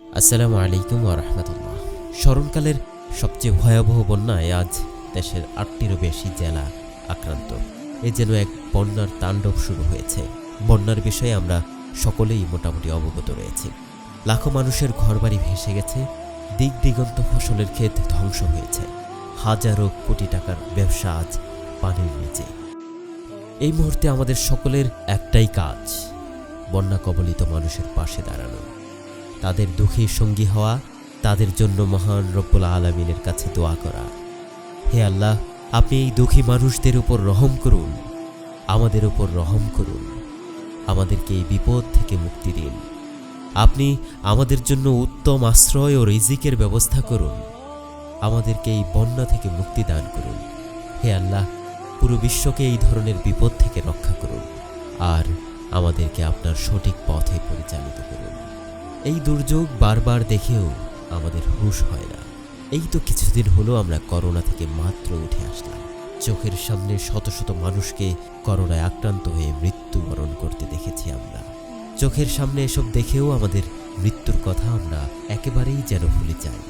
আসসালামু আলাইকুম রহমতুল্লাহ। স্মরণকালের সবচেয়ে ভয়াবহ বন্যায় আজ দেশের আটটিরও বেশি জেলা আক্রান্ত। এ যেন এক বন্যার তাণ্ডব শুরু হয়েছে। বন্যার বিষয়ে আমরা সকলেই মোটামুটি অবগত রয়েছি। লাখো মানুষের ঘরবাড়ি ভেসে গেছে, দিক দিগন্ত ফসলের ক্ষেত ধ্বংস হয়েছে। হাজারো কোটি টাকার ব্যবসা আজ পানির নিচে। এই মুহূর্তে আমাদের সকলের একটাই কাজ, বন্যা কবলিত মানুষের পাশে দাঁড়ানো। তাদের দুঃখে সঙ্গী হওয়া, তাদের জন্য মহান রব্বুল আলমিনের কাছে দোয়া করা। হে আল্লাহ, আপনি এই দুঃখী মানুষদের উপর রহম করুন। আমাদের উপর রহম করুন। আমাদেরকে এই বিপদ থেকে মুক্তি দিন। আপনি আমাদের জন্য উত্তম আশ্রয় ও রিজিকের ব্যবস্থা করুন। আমাদেরকে এই বন্যা থেকে মুক্তি দান করুন। হে আল্লাহ, পুরো বিশ্বকে এই ধরনের বিপদ থেকে রক্ষা করুন। আর আমাদেরকে আপনার সঠিক পথে পরিচালিত করুন। এই দুর্যোগ বারবার দেখেও আমাদের হুঁশ হয় না। এই তো কিছুদিন হলো আমরা করোনা থেকে মাত্র উঠে আসলাম। চোখের সামনে শত শত মানুষকে করোনায় আক্রান্ত হয়ে মৃত্যুবরণ করতে দেখেছি আমরা। চোখের সামনে এসব দেখেও আমাদের মৃত্যুর কথা আমরা একেবারেই যেন ভুলে যাই।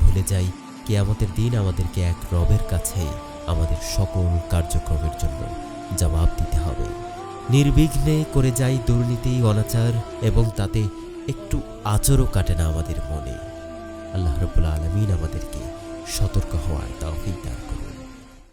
ভুলে যাই কে আমাদের দিন আমাদেরকে এক রবের কাছে আমাদের সকল কার্যক্রমের জন্য জবাব দিতে হবে। নির্বিঘ্নে করে যাই দুর্নীতি, অনাচার এবং তাতে একটু আচরও কাটে না আমাদের মনে। আল্লাহ রবুল্লা আলমিন আমাদেরকে সতর্ক হওয়ার দাও দান